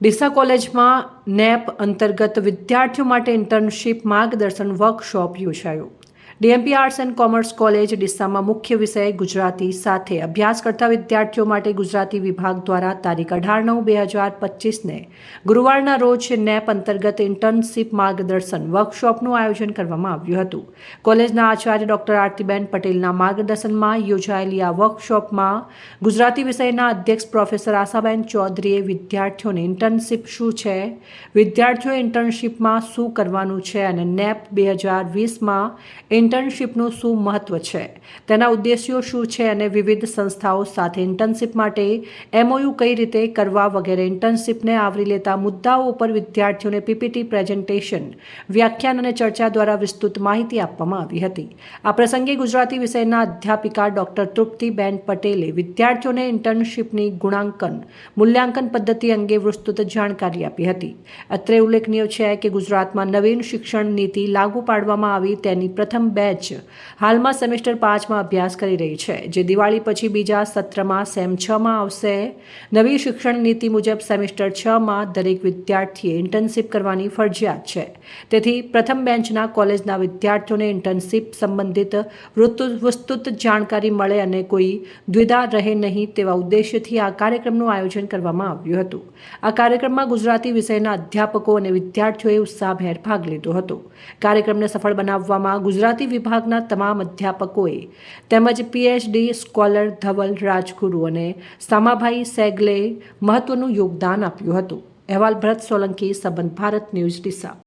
ડીસા કોલેજમાં નેપ અંતર્ગત વિદ્યાર્થીઓ માટે ઇન્ટર્નશીપ માર્ગદર્શન વર્કશોપ યોજાયો. DMP arts and commerce college ડિસ્સામાં મુખ્ય વિષય ગુજરાતી સાથે અભ્યાસ કરતા વિદ્યાર્થીઓ માટે ગુજરાતી વિભાગ દ્વારા તારીખ અઢાર નવ બે હજાર પચીસને ગુરુવારના રોજ નેપ અંતર્ગત ઇન્ટર્નશીપ માર્ગદર્શન વર્કશોપનું આયોજન કરવામાં આવ્યું હતું. કોલેજના આચાર્ય ડોક્ટર આરતીબેન પટેલના માર્ગદર્શનમાં યોજાયેલી આ વર્કશોપમાં ગુજરાતી વિષયના અધ્યક્ષ પ્રોફેસર આશાબેન ચૌધરીએ વિદ્યાર્થીઓને ઇન્ટર્નશીપ શું છે, વિદ્યાર્થીઓએ ઇન્ટર્નશીપમાં શું કરવાનું છે અને નેપ બે હજાર વીસમાં ઇન્ટર્નશીપનું શું મહત્વ છે? તેના ઉદ્દેશ્યો શું છે અને વિવિધ સંસ્થાઓ સાથે ઇન્ટર્નશીપ માટે એમઓયુ કઈ રીતે કરવા વગેરે ઇન્ટર્નશીપને આવરી લેતા મુદ્દાઓ ઉપર વિદ્યાર્થીઓને પીપીટી પ્રેઝન્ટેશન વ્યાખ્યાન અને ચર્ચા દ્વારા વિસ્તૃત માહિતી આપવામાં આવી હતી. આ પ્રસંગે ગુજરાતી વિષયના અધ્યાપિકા ડોક્ટર તૃપ્તિબેન પટેલે વિદ્યાર્થીઓને ઇન્ટર્નશીપની ગુણાંકન, મૂલ્યાંકન પદ્ધતિ અંગે વિસ્તૃત જાણકારી આપી હતી. અત્રે ઉલ્લેખનીય છે કે ગુજરાતમાં નવીન શિક્ષણ નીતિ લાગુ પાડવામાં આવી તેની પ્રથમ બેચ. હાલમાં સેમેસ્ટર પાંચમાં અભ્યાસ કરી રહી છે, જે દિવાળી પછી બીજા સત્રમાં સેમ છમાં આવશે. નવી શિક્ષણ નીતિ મુજબ સેમેસ્ટર છમાં દરેક વિદ્યાર્થીએ ઇન્ટર્નશીપ કરવાની ફરજિયાત છે. તેથી પ્રથમ બેન્ચના કોલેજના વિદ્યાર્થીઓને ઇન્ટર્નશીપ સંબંધિત વિસ્તૃત જાણકારી મળે અને કોઈ દ્વિધા રહે નહીં તેવા ઉદ્દેશ્યથી આ કાર્યક્રમનું આયોજન કરવામાં આવ્યું હતું. આ કાર્યક્રમમાં ગુજરાતી વિષયના અધ્યાપકો અને વિદ્યાર્થીઓએ ઉત્સાહભેર ભાગ લીધો હતો. કાર્યક્રમને સફળ બનાવવામાં ગુજરાતી વિભાગના તમામ અધ્યાપકોએ તેમજ પીએચડી સ્કોલર ધવલ રાજગુરુ અને સામાભાઈ સેગલે મહત્વનું યોગદાન આપ્યું હતું. અહેવાલ ભરત સોલંકી, સંબંધ ભારત ન્યૂઝ ડીસા.